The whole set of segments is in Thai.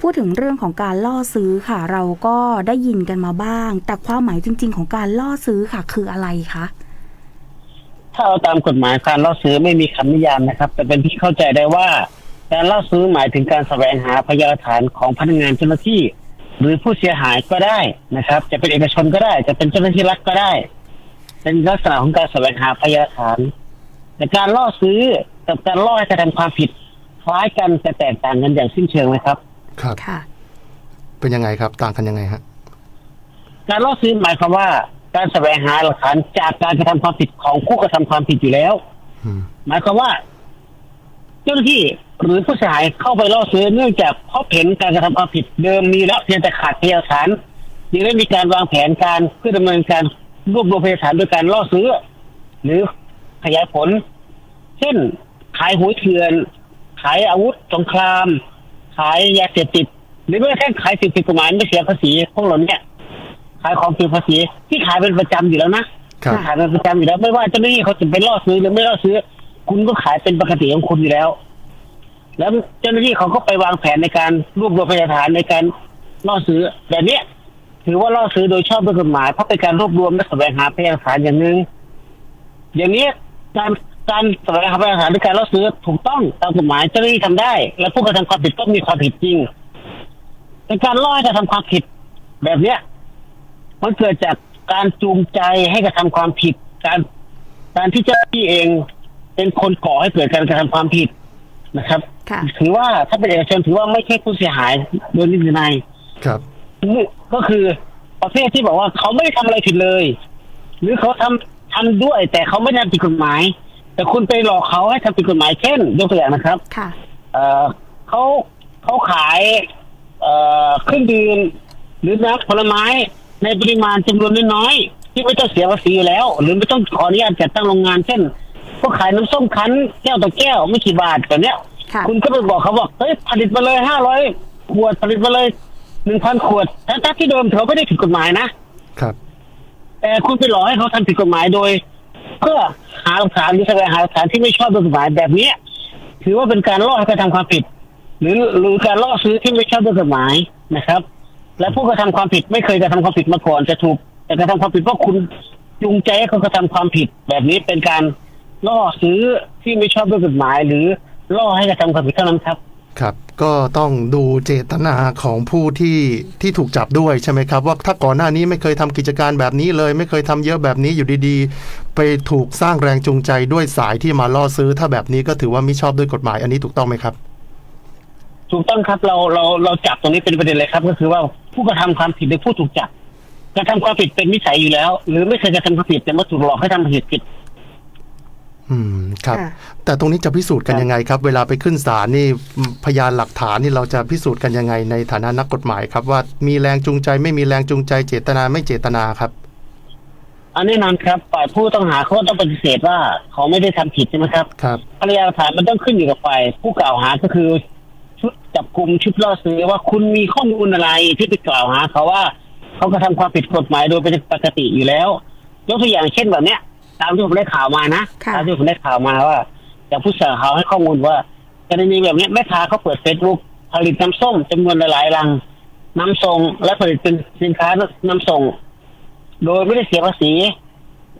พูดถึงเรื่องของการล่อซื้อค่ะ เราก็ได้ยินกันมาบ้าง แต่ความหมายจริง ๆ ของการล่อซื้อค่ะ คืออะไรคะถ้าเอาตามกฎหมายการล่อซื้อไม่มีคำนิยามนะครับ แต่เป็นที่เข้าใจได้ว่า การล่อซื้อหมายถึงการแสวงหาพยานฐานของพนักงานเจ้าหน้าที่ หรือผู้เสียหายก็ได้นะครับ จะเป็นเอกชนก็ได้ จะเป็นเจ้าหน้าที่รัฐก็ได้ เป็นลักษณะของการแสวงหาพยานฐานแต่การล่อซื้อกับการล่อให้กระทำความผิดคล้ายกันแต่แตกต่างกันอย่างสิ้นเชิงไหมครับ ครับ ค่ะ เป็นยังไงครับ ต่างกันยังไงฮะการล่อซื้อหมายความว่า การแสวงหาหลักฐานจากการกระทำความผิดของผู้กระทำความผิดอยู่แล้วอืมหมายความว่า เจ้าหน้าที่หรือผู้เสียหายเข้าไปล่อซื้อเนื่องจากพบเห็นการกระทำความผิดเดิมมีแล้วเพียงแต่ขาดพยานหลักฐานจึงได้มีการวางแผนการเพื่อดำเนินการรวบรวมพยานหลักฐานโดยการล่อซื้อ หรือขยายผล เช่น ขายหวยเถื่อน ขายอาวุธสงคราม ขายยาเสพติดหรือแม้กระทั่งขายสิ่งผิดกฎหมายไม่เสียภาษีพวกเราเนี่ยขายของผิดภาษีที่ขายเป็นประจำอยู่แล้วนะครับขายเป็นประจำอยู่แล้ว ไม่ว่าเจ้าหน้าที่เขาจะไปล่อซื้อหรือไม่ล่อซื้อ คุณก็ขายเป็นปกติของคุณอยู่แล้ว แล้วเจ้าหน้าที่เขาก็ไปวางแผนในการรวบรวมพยานหลักฐานในการล่อซื้อแบบเนี้ยถือว่าล่อซื้อโดยชอบด้วยกฎหมายเพราะเป็นการรวบรวมและแสวงหาพยานหลักฐานอย่างหนึ่งอย่างนี้การ การแสวงหาพยานหลักฐานในการล่อซื้อถูกต้องตามกฎหมายเจ้าหน้าที่ทำได้ และผู้กระทำความผิดก็มีความผิดจริงแต่การล่อให้กระทำความผิด แบบเนี้ย มันเกิดจากการจูงใจให้กระทำความผิด การการที่เจ้าหน้าที่เอง เป็นคนก่อให้เกิดการกระทำความผิดนะครับค่ะถือว่าถ้าเป็นเอกชนถือว่าไม่ใช่ผู้เสียหายโดยนิตินัยครับก็คือประเภทที่บอกว่าเขาไม่ได้ทำอะไรผิดเลย หรือเขาทำทำด้วย แต่เขาไม่ได้ทำผิดกฎหมาย แต่คุณไปหลอกเขาให้ทำผิดกฎหมายเช่น ยกตัวอย่างนะครับค่ะ เอ่อเขาเขาขาย เอ่อเครื่องดื่มหรือน้ำผลไม้ในปริมาณจำนวนน้อยๆที่ไม่ต้องเสียภาษีอยู่แล้ว หรือไม่ต้องขออนุญาตจัดตั้งโรงงานเช่นก็ขายน้ำส้มคั้นแก้วต่อแก้วไม่กี่บาทแบบเนี้ย ค่ะ คุณก็ไปบอกเขาว่าเฮ้ยผลิตมาเลยห้าร้อยขวดผลิตมาเลยหนึ่งพันขวดทั้งๆที่เดิมเขาไม่ได้ผิดกฎหมายนะ ครับ แต่คุณไปหลอกให้เขาทำผิดกฎหมายโดย เพื่อหาหลักฐานหรือแสวงหาหลักฐานที่ไม่ชอบด้วยกฎหมายแบบเนี้ยถือว่าเป็นการล่อให้กระทำความผิด หรือหรือการล่อซื้อที่ไม่ชอบด้วยกฎหมายนะครับ และผู้กระทำความผิดไม่เคยกระทำความผิดมาก่อนจะถูกแต่กระทำความผิดเพราะคุณจูงใจให้เขากระทำความผิด แบบนี้เป็นการล่อซื้อที่ไม่ชอบด้วยกฎหมาย หรือล่อให้กระทำความผิดเท่านั้นครับ ครับก็ต้องดูเจตนาของผู้ที่ที่ถูกจับด้วยใช่ไหมครับ ว่าถ้าก่อนหน้านี้ไม่เคยทำกิจการแบบนี้เลย ไม่เคยทำเยอะแบบนี้อยู่ดีๆ ไปถูกสร้างแรงจูงใจด้วยสายที่มาล่อซื้อ ถ้าแบบนี้ก็ถือว่ามิชอบด้วยกฎหมายอันนี้ถูกต้องไหมครับ ถูกต้องครับเราเราเราจับตรงนี้เป็นประเด็นเลยครับ ก็คือว่าผู้กระทำความผิดหรือผู้ถูกจับกระทำความผิดเป็นนิสัยอยู่แล้ว หรือไม่เคยกระทำความผิดแต่มาถูกหลอกให้ทำผิดผิด อืมครับ ค่ะ แต่ตรงนี้จะพิสูจน์กันครับยังไงครับ เวลาไปขึ้นศาลนี่พยานหลักฐานนี่เราจะพิสูจน์กันยังไงในฐานะนักกฎหมายครับ ว่ามีแรงจูงใจไม่มีแรงจูงใจเจตนาไม่เจตนาครับ อันแน่นอนครับฝ่ายผู้ต้องหาเขาต้องปฏิเสธว่าเขาไม่ได้ทำผิดใช่ไหมครับครับ พยานหลักฐานมันต้องขึ้นอยู่กับฝ่ายผู้กล่าวหาก็คือ ชุดจับกลุ่มชุดล่อซื้อว่าคุณมีข้อมูลอะไรที่ไปกล่าวหาเขาว่าเขากระทำความผิดกฎหมายโดยเป็นปกติอยู่แล้วยกตัวอย่างเช่นแบบเนี้ย ตามที่ผมได้ข่าวมานะค่ะตามที่ผมได้ข่าวมาว่าจากผู้เสียหายให้ข้อมูลว่ากรณีแบบเนี้ยแม่ค้าเขาเปิดเฟซบุ๊กผลิตน้ำส้มจำนวนหลายๆลังน้ำส่งและผลิตเป็นสินค้าน้ำส่ง โดยไม่ได้เสียภาษี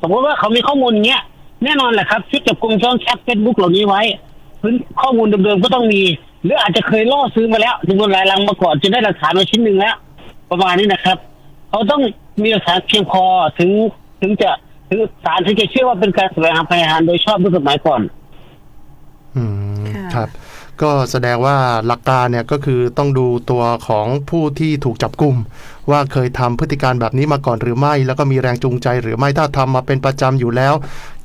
สมมติว่าเขามีข้อมูลอย่างเงี้ยแน่นอนแหละครับชุดจับกลุ่มช่องแคปเฟซบุ๊กเหล่านี้ไว้พื้นข้อมูลเดิมๆก็ต้องมี หรืออาจจะเคยล่อซื้อมาแล้วจำนวนหลายลังมาก่อนจนได้หลักฐานมาชิ้นหนึ่งแล้ว ประมาณนี้นะครับ เขาต้องมีหลักฐานเพียงพอถึงถึงจะ ถึงศาลถึงจะเชื่อว่าเป็นการแสวงหาพยานโดยชอบด้วยกฎหมายก่อน อืมค่ะ ครับ ก็แสดงว่าหลักการเนี่ยก็คือต้องดูตัวของผู้ที่ถูกจับกลุ่ม ว่าเคยทำพฤติการแบบนี้มาก่อนหรือไม่ แล้วก็มีแรงจูงใจหรือไม่ถ้าทำมาเป็นประจำอยู่แล้ว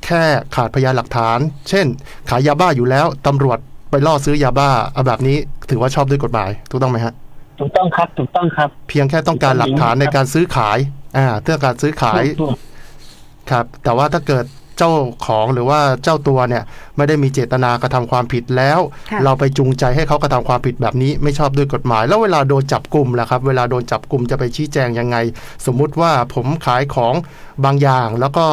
แค่ขาดพยานหลักฐาน เช่น ขายยาบ้าอยู่แล้วตำรวจไปล่อซื้อยาบ้าเอาแบบนี้ถือว่าชอบด้วยกฎหมายถูกต้องไหมฮะ ถูกต้องครับ ถูกต้องครับเพียงแค่ต้องการหลักฐานในการซื้อขาย อ่าเพื่อการซื้อขาย ถูก ครับแต่ว่าถ้าเกิดเจ้าของหรือว่าเจ้าตัวเนี่ยไม่ได้มีเจตนากระทำความผิดแล้ว ค่ะ เราไปจูงใจให้เขากระทำความผิดแบบนี้ไม่ชอบด้วยกฎหมาย แล้วเวลาโดนจับกลุ่มล่ะครับ เวลาโดนจับกลุ่มจะไปชี้แจงยังไง สมมุติว่าผมขายของบางอย่าง แล้วก็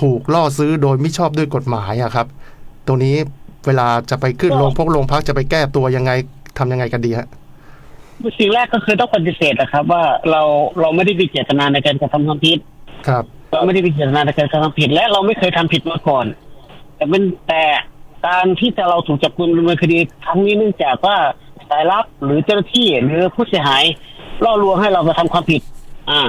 ถูกล่อซื้อโดยไม่ชอบด้วยกฎหมายอะครับ ตรงนี้เวลาจะไปขึ้นโรงพกโรงพักจะไปแก้ตัวยังไงทำยังไงกันดีฮะสิ่งแรกก็คือต้องปฏิเสธนะครับ ว่าเราเราไม่ได้มีเจตนาในการกระทำความผิด ครับ เราไม่ได้มีเจตนาในการกระทำผิด และเราไม่เคยทำผิดมาก่อน แต่เป็นแต่การที่จะเราถูกจับกุมดำเนินคดีครั้งนี้เนื่องจากว่าสายลับหรือเจ้าหน้าที่หรือผู้เสียหายล่อลวงให้เรากระทำความผิด อ่า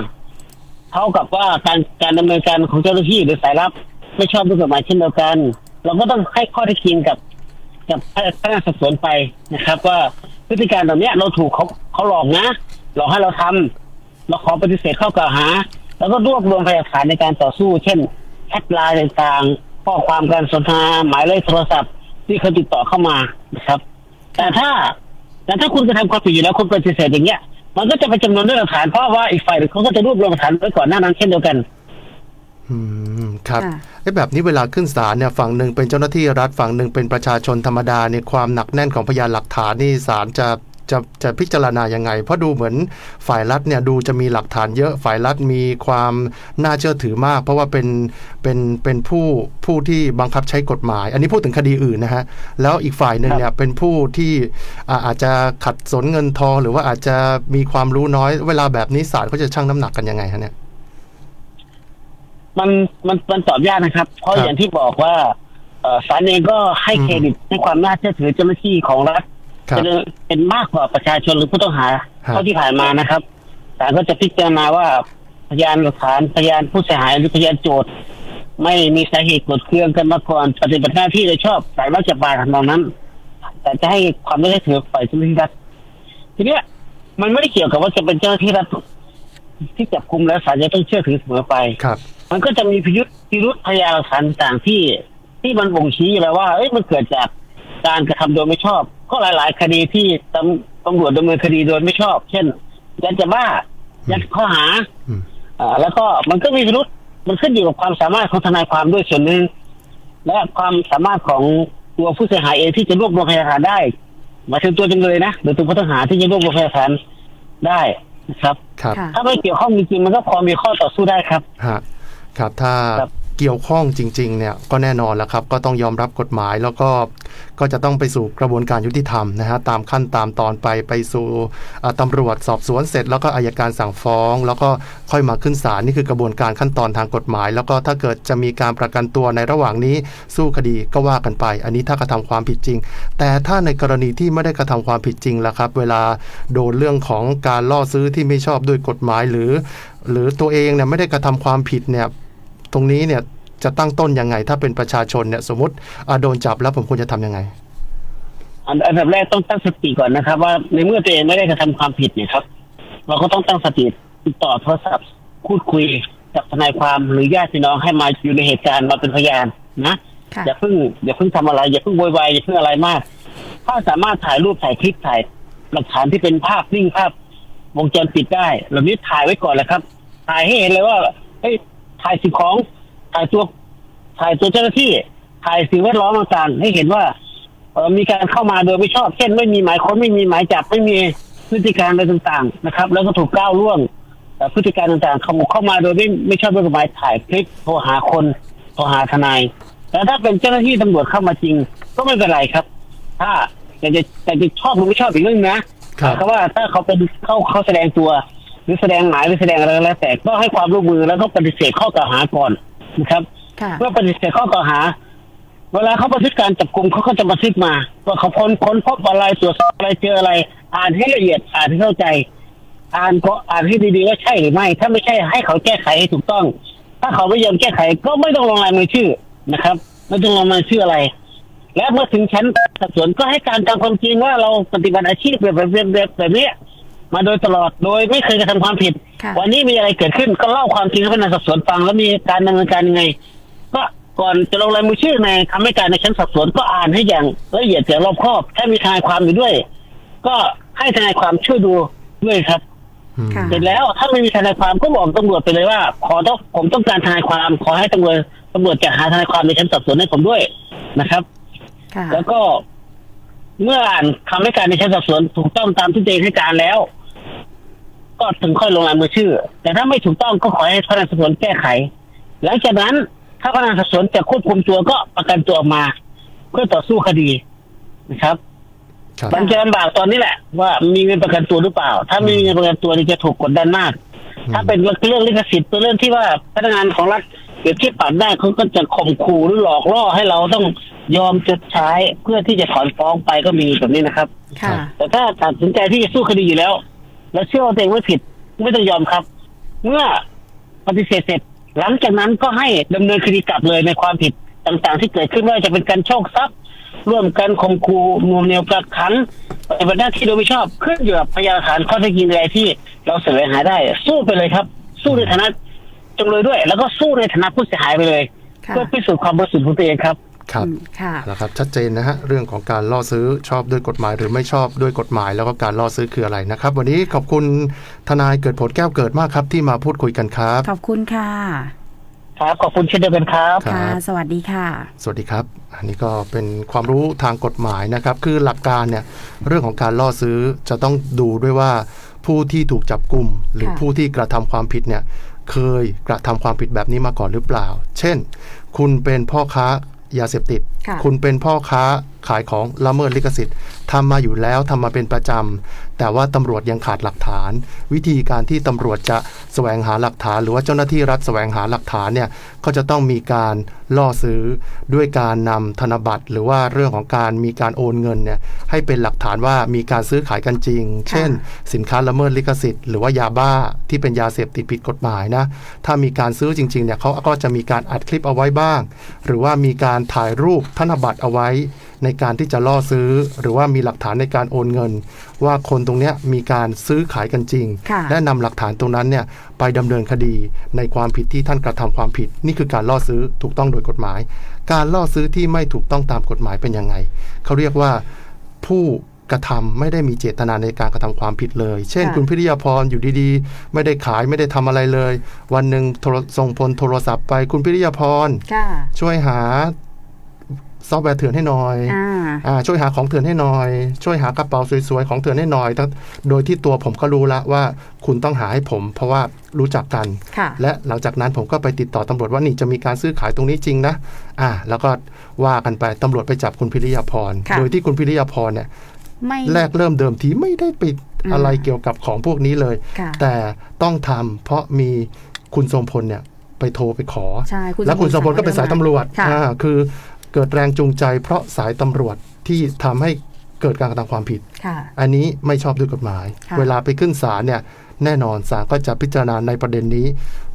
เท่ากับว่าการการดำเนินการของเจ้าหน้าที่หรือสายลับ ไม่ชอบด้วยกฎหมายเช่นเดียวกัน เราก็ต้องให้ข้อเท็จจริงกับ กับพนักงานสอบสวนไปนะครับ ว่าพฤติการแบบนี้เราถูกเขาเขาหลอกนะหลอกให้เราทำเราขอปฏิเสธข้อกล่าวหา แล้วก็รวบรวมพยานหลักฐานในการต่อสู้ เช่นแชทไลน์ต่างๆข้อความการสนทนาหมายเลขโทรศัพท์ ที่เขาติดต่อเข้ามานะครับ แต่ถ้าแต่ถ้าคุณกระทำความผิดอยู่แล้วคุณปฏิเสธอย่างเงี้ย มันก็จะไปจำนวนด้วยหลักฐานเพราะว่าอีกฝ่ายหนึ่งเขาก็จะรวบรวมหลักฐานไว้ก่อนหน้านั้นเช่นเดียวกัน อืมครับค่ะไอ้แบบนี้เวลาขึ้นศาลเนี่ยฝั่งหนึ่งเป็นเจ้าหน้าที่รัฐฝั่งหนึ่งเป็นประชาชนธรรมดาเนี่ยความหนักแน่นของพยานหลักฐานนี่ศาลจะ จะจะพิจารณายังไง เพราะดูเหมือนฝ่ายรัฐเนี่ยดูจะมีหลักฐานเยอะฝ่ายรัฐมีความน่าเชื่อถือมาก เพราะว่าเป็นเป็นเป็นผู้ผู้ที่บังคับใช้กฎหมาย อันนี้พูดถึงคดีอื่นนะฮะแล้วอีกฝ่ายหนึ่งเนี่ยเป็นผู้ที่อ่าอาจจะขัดสนเงินทองหรือว่าอาจจะมีความรู้น้อย เวลาแบบนี้ศาลเขาจะชั่งน้ำหนักกันยังไงฮะเนี่ยมันมันมันตอบยากนะครับ เพราะครับอย่างที่บอกว่าเอ่อศาลเองก็ให้เครดิตให้ความน่าเชื่อถือเจ้าหน้าที่ของรัฐครับ เป็นเป็นมากกว่าประชาชนหรือผู้ต้องหาครับเท่าที่ผ่านมานะครับศาลก็จะพิจารณาว่าพยานหลักฐานพยานผู้เสียหายหรือพยานโจทย์ไม่มีสาเหตุกดเครื่องกันมาก่อนปฏิบัติหน้าที่โดยชอบสายราชบาลทำนองนั้น แต่จะให้ความไม่ได้ถือฝ่ายเจ้าหน้าที่รัฐทีเนี้ย มันไม่ได้เกี่ยวกับว่าจะเป็นเจ้าหน้าที่รัฐที่จับกุมแล้วศาลจะต้องเชื่อถือเสมอไปครับ มันก็จะมีพิยุทธพิรุธพยานหลักฐานต่างๆที่ ที่มันบ่งชี้อยู่แล้วว่า เอ้ยมันเกิดจากการกระทำโดยไม่ชอบ ก็หลาย ๆ คดีที่ตำตำรวจดำเนินคดีโดยไม่ชอบ เช่น ยันจะบ้า ยัดข้อหาอืมอ่าแล้วก็มันก็มีพิรุษมันขึ้นอยู่กับความสามารถของทนายความด้วยส่วนหนึ่งและความสามารถของตัวผู้เสียหายเองที่จะรวบรวมพยานหลักฐานได้หมายถึงตัวจำเลยนะหรือตัวผู้ต้องหาที่จะรวบรวมพยานหลักฐานได้นะครับ ครับค่ะถ้าไม่เกี่ยวข้องจริงๆมันก็พอมีข้อต่อสู้ได้ครับ ฮะ ครับ ถ้า ครับ เกี่ยวข้องจริงๆเนี่ยก็แน่นอนแล้วครับก็ต้องยอมรับกฎหมายแล้วก็ก็จะต้องไปสู่กระบวนการยุติธรรมนะฮะตามขั้นตามตอนไปไปสู่อ่าตำรวจสอบสวนเสร็จ แล้วก็อายการสั่งฟ้อง แล้วก็ค่อยมาขึ้นศาลนี่คือกระบวนการขั้นตอนทางกฎหมาย แล้วก็ถ้าเกิดจะมีการประกันตัวในระหว่างนี้สู้คดีก็ว่ากันไป อันนี้ถ้ากระทำความผิดจริง แต่ถ้าในกรณีที่ไม่ได้กระทำความผิดจริงล่ะครับ เวลาโดนเรื่องของการล่อซื้อที่ไม่ชอบด้วยกฎหมายหรือหรือตัวเองเนี่ยไม่ได้กระทำความผิดเนี่ย ตรงนี้เนี่ยจะตั้งต้นยังไง ถ้าเป็นประชาชนเนี่ย สมมติอ่าโดนจับแล้วผมควรจะทำยังไงอันอันดับแรกต้องตั้งสติก่อนนะครับ ว่าในเมื่อตัวเองไม่ได้กระทำความผิดเนี่ยครับ เราก็ต้องตั้งสติติดต่อโทรศัพท์พูดคุยกับทนายความหรือญาติพี่น้องให้มาอยู่ในเหตุการณ์มาเป็นพยานนะค่ะอย่าเพิ่งอย่าเพิ่งทำอะไรอย่าเพิ่งโวยวายอย่าเพิ่งอะไรมาก ถ้าสามารถถ่ายรูปถ่ายคลิปถ่ายหลักฐานที่เป็นภาพนิ่งภาพวงจรปิดได้เหล่านี้ถ่ายไว้ก่อนเลยครับ ถ่ายให้เห็นเลยว่าเฮ้ย ถ่ายสิ่งของถ่ายตัวถ่ายตัวเจ้าหน้าที่ถ่ายสิ่งแวดล้อมต่างๆให้เห็นว่าเอ่อมีการเข้ามาโดยไม่ชอบ เช่น ไม่มีหมายค้นไม่มีหมายจับไม่มีพฤติการอะไรต่างๆ นะครับ แล้วก็ถูกก้าวล่วงแต่พฤติการต่างๆเข้าเข้ามาโดยไม่ไม่ชอบด้วยกฎหมายถ่ายคลิปโทรหาคนโทรหาทนายแต่ถ้าเป็นเจ้าหน้าที่ตำรวจเข้ามาจริง ก็ไม่เป็นไรครับ ถ้าแต่จะแต่จะชอบหรือไม่ชอบอีกเรื่องนะครับเพราะว่าถ้าเขาเป็นเข้าเขาแสดงตัว หรือแสดงหมายหรือแสดงอะไรก็แล้ว แต่ก็ให้ความร่วมมือแล้วก็ปฏิเสธข้อกล่าวหาก่อนนะครับค่ะเมื่อปฏิเสธข้อกล่าวหา เวลาเขาบันทึกการจับกลุ่มเขาก็จะบันทึกมา ว่าเขาค้นค้นพบอะไรตรวจสอบอะไรเจออะไร อ่านให้ละเอียดอ่านให้เข้าใจ อ่านก็อ่านให้ดีๆว่าใช่หรือไม่ ถ้าไม่ใช่ให้เขาแก้ไขให้ถูกต้อง ถ้าเขาไม่ยอมแก้ไขก็ไม่ต้องลงลายมือชื่อนะครับ ไม่ต้องลงลายชื่ออะไร และเมื่อถึงชั้นสอบสวนก็ให้การตามความจริงว่าเราปฏิบัติอาชีพแบบแบบแบบแบบแบบเนี้ย มาโดยตลอดโดยไม่เคยกระทำความผิด ค่ะวันนี้มีอะไรเกิดขึ้นก็เล่าความจริงให้พนักงานสอบสวนฟังแล้วมีการดำเนินการยังไง ก็ก่อนจะลงลายมือชื่อในคำให้การในชั้นสอบสวนก็อ่านให้อย่างละเอียดอย่างรอบคอบ ถ้ามีทนายความอยู่ด้วย ก็ให้ทนายความช่วยดูด้วยครับ อืมค่ะ เสร็จแล้วถ้าไม่มีทนายความก็บอกตำรวจไปเลยว่า ขอต้องผมต้องการทนายความ ขอให้ตำรวจตำรวจจะหาทนายความในชั้นสอบสวนให้ผมด้วยนะครับ ค่ะ แล้วก็เมื่ออ่านคำให้การในชั้นสอบสวนถูกต้องตามที่ตัวเองให้การแล้ว ก็ถึงค่อยลงลายมือชื่อ แต่ถ้าไม่ถูกต้องก็ขอให้พนักงานสอบสวนแก้ไข หลังจากนั้นถ้าพนักงานสอบสวนจะควบคุมตัวก็ประกันตัวออกมา เพื่อต่อสู้คดีนะครับครับมันจะลำบากตอนนี้แหละ ว่ามีเงินประกันตัวหรือเปล่า ถ้าไม่มีเงินประกันตัวนี่จะถูกกดดันมาก ถ้าเป็นเรื่องลิขสิทธิ์เป็นเรื่องที่ว่าพนักงานของรัฐเกิดที่ปรับได้เขาก็จะข่มขู่หรือหลอกล่อให้เราต้องยอมจะใช้เพื่อที่จะถอนฟ้องไปก็มีแบบนี้นะครับ ค่ะ แต่ถ้าตัดสินใจที่จะสู้คดีอยู่แล้ว แล้วเชื่อว่าตัวเองไม่ผิดไม่ต้องยอมครับ เมื่อปฏิเสธเสร็จ หลังจากนั้นก็ให้ดำเนินคดีกลับเลยในความผิดต่างๆ ที่เกิดขึ้นไม่ว่าจะเป็นการโชคทรัพย์ ร่วมกันข่มขู่นวงเหนียวกักขังปฏิบัติหน้าที่โดยไม่ชอบขึ้นอยู่กับพยานหลักฐานข้อเท็จจริงอะไรที่ เราเสนอหาได้ สู้ไปเลยครับ สู้ในฐานะจำเลยด้วย แล้วก็สู้ในฐานะผู้เสียหายไปเลยค่ะเพื่อพิสูจน์ความบริสุทธิ์ของตัวเองครับ ครับอืมค่ะนะครับชัดเจนนะฮะเรื่องของการล่อซื้อชอบด้วยกฎหมาย หรือไม่ชอบด้วยกฎหมาย แล้วก็การล่อซื้อคืออะไรนะครับ วันนี้ขอบคุณทนายเกิดผลแก้วเกิดมากครับ ที่มาพูดคุยกันครับ ขอบคุณค่ะ ครับขอบคุณเช่นเดียวกันครับครับค่ะ สวัสดีค่ะ สวัสดีครับ อันนี้ก็เป็นความรู้ทางกฎหมายนะครับ คือหลักการเนี่ยเรื่องของการล่อซื้อจะต้องดูด้วยว่าผู้ที่ถูกจับกลุ่มหรือค่ะผู้ที่กระทำความผิดเนี่ยเคยกระทำความผิดแบบนี้มาก่อนหรือเปล่า เช่น คุณเป็นพ่อค้า ยาเสพติด ค่ะคุณเป็นพ่อค้าขายของละเมิดลิขสิทธิ์ทำมาอยู่แล้วทำมาเป็นประจำแต่ว่าตำรวจยังขาดหลักฐาน วิธีการที่ตำรวจจะแสวงหาหลักฐาน หรือว่าเจ้าหน้าที่รัฐแสวงหาหลักฐานเนี่ยก็จะต้องมีการล่อซื้อด้วยการนำธนบัตร หรือว่าเรื่องของการมีการโอนเงินเนี่ยให้เป็นหลักฐานว่ามีการซื้อขายกันจริง เช่น สินค้าละเมิดลิขสิทธิ์หรือว่ายาบ้าที่เป็นยาเสพติดผิดกฎหมายนะถ้ามีการซื้อจริงๆเนี่ยเขาก็จะมีการอัดคลิปเอาไว้บ้าง หรือว่ามีการถ่ายรูปธนบัตรเอาไว้ในการที่จะล่อซื้อ หรือว่ามีหลักฐานในการโอนเงิน ว่าคนตรงเนี้ยมีการซื้อขายกันจริงค่ะและนำหลักฐานตรงนั้นเนี่ยไปดำเนินคดีในความผิดที่ท่านกระทำความผิด นี่คือการล่อซื้อถูกต้องโดยกฎหมาย การล่อซื้อที่ไม่ถูกต้องตามกฎหมายเป็นยังไงเขาเรียกว่าผู้กระทำไม่ได้มีเจตนาในการกระทำความผิดเลย เช่นค่ะคุณพิริยาพรอยู่ดีๆ ไม่ได้ขายไม่ได้ทำอะไรเลย วันหนึ่งโทรส่งพลโทรศัพท์ไปคุณพิริยาพรค่ะช่วยหา ซอฟต์แวร์เถื่อนให้หน่อยอ่าอ่าช่วยหาของเถื่อนให้หน่อย ช่วยหากระเป๋าสวยๆของเถื่อนให้หน่อยทั้งโดยที่ตัวผมก็รู้ละว่าคุณต้องหาให้ผม เพราะว่ารู้จักกันค่ะและหลังจากนั้นผมก็ไปติดต่อตำรวจว่านี่จะมีการซื้อขายตรงนี้จริงนะ อ่า แล้วก็ว่ากันไปตำรวจไปจับคุณพิริยาพรค่ะโดยที่คุณพิริยาพรเนี่ยไม่แรกเริ่มเดิมทีไม่ได้ไปอ่าอะไรเกี่ยวกับของพวกนี้เลยค่ะแต่ต้องทำเพราะมีคุณทรงพลเนี่ยไปโทรไปขอใช่คุณแล้วคุณสมพลก็เป็นสายตำรวจค่ะอ่าคือ เกิดแรงจูงใจ เพราะสายตำรวจที่ทำให้เกิดการกระทำความผิดค่ะอันนี้ไม่ชอบด้วยกฎหมายค่ะเวลาไปขึ้นศาลเนี่ยแน่นอนศาลก็จะพิจารณาในประเด็นนี้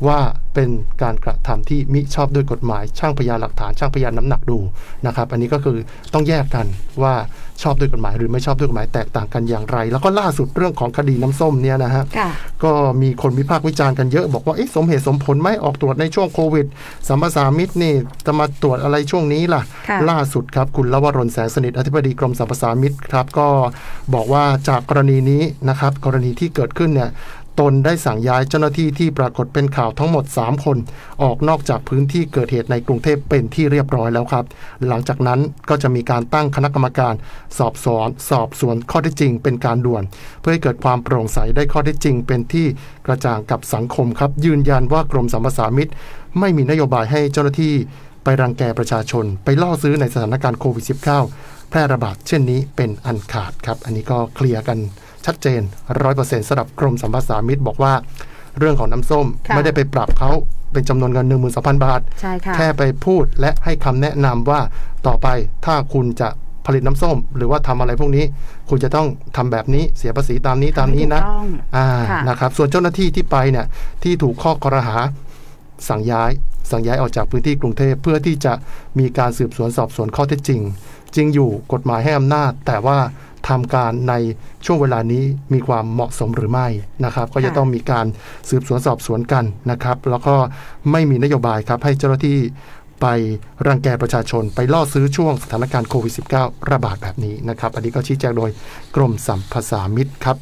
ว่าเป็นการกระทำที่มิชอบด้วยกฎหมาย ช่างพยานหลักฐาน ช่างพยานน้ำหนักดูนะครับ อันนี้ก็คือต้องแยกกันว่า ชอบด้วยกฎหมายหรือไม่ชอบด้วยกฎหมายแตกต่างกันอย่างไร แล้วก็ล่าสุดเรื่องของคดีน้ำส้มเนี่ยนะฮะค่ะก็มีคนวิพากษ์วิจารณ์กันเยอะ บอกว่าเอ๊ะสมเหตุสมผลไหมออกตรวจในช่วงโควิดสัมปสามิตนี่จะมาตรวจอะไรช่วงนี้ล่ะค่ะล่าสุดครับคุณลวรนแสงสนิทอธิบดีกรมสรรพสามิตครับก็บอกว่าจากกรณีนี้นะครับกรณีที่เกิดขึ้นเนี่ย ตนได้สั่งย้ายเจ้าหน้าที่ที่ปรากฏเป็นข่าวทั้งหมด 3 คน ออกนอกจากพื้นที่เกิดเหตุในกรุงเทพเป็นที่เรียบร้อยแล้วครับ หลังจากนั้นก็จะมีการตั้งคณะกรรมการ สอบสวนสอบสวนข้อเท็จจริงเป็นการด่วน เพื่อให้เกิดความโปร่งใสได้ข้อเท็จจริง เป็นที่กระจ่างกับสังคมครับ ยืนยันว่ากรมสรรพสามิตไม่มีนโยบายให้เจ้าหน้าที่ไปรังแกประชาชน ไปล่อซื้อในสถานการณ์โควิด -19 แพร่ระบาดเช่นนี้เป็นอันขาดครับ อันนี้ก็เคลียร์กัน ชัดเจน100%สำหรับกรมสัมปทานมิตบอกว่า เรื่องของน้ำส้มค่ะไม่ได้ไปปรับเขาเป็นจำนวนเงิน 12,000 บาทใช่ค่ะแค่ไปพูดและให้คำแนะนำว่าต่อไปถ้าคุณจะผลิตน้ำส้ม หรือว่าทำอะไรพวกนี้ คุณจะต้องทำแบบนี้เสียภาษีตามนี้ตามนี้นะถูกต้องอ่าค่ะนะครับ ส่วนเจ้าหน้าที่ที่ไปเนี่ยที่ถูกข้อกรหาสั่งย้าย สั่งย้ายออกจากพื้นที่กรุงเทพเพื่อที่จะมีการสืบสวนสอบสวนข้อเท็จจริง จริงอยู่กฎหมายให้อำนาจ แต่ว่า ทำการในช่วงเวลานี้มีความเหมาะสมหรือไม่นะครับ ก็จะค่ะต้องมีการสืบสวนสอบสวนกันนะครับ แล้วก็ไม่มีนโยบายครับให้เจ้าหน้าที่ไปรังแกประชาชนไปล่อซื้อช่วงสถานการณ์โควิด -19 ระบาดแบบนี้นะครับ อันนี้ก็ชี้แจงโดยกรมสัมภาษามิตรครับ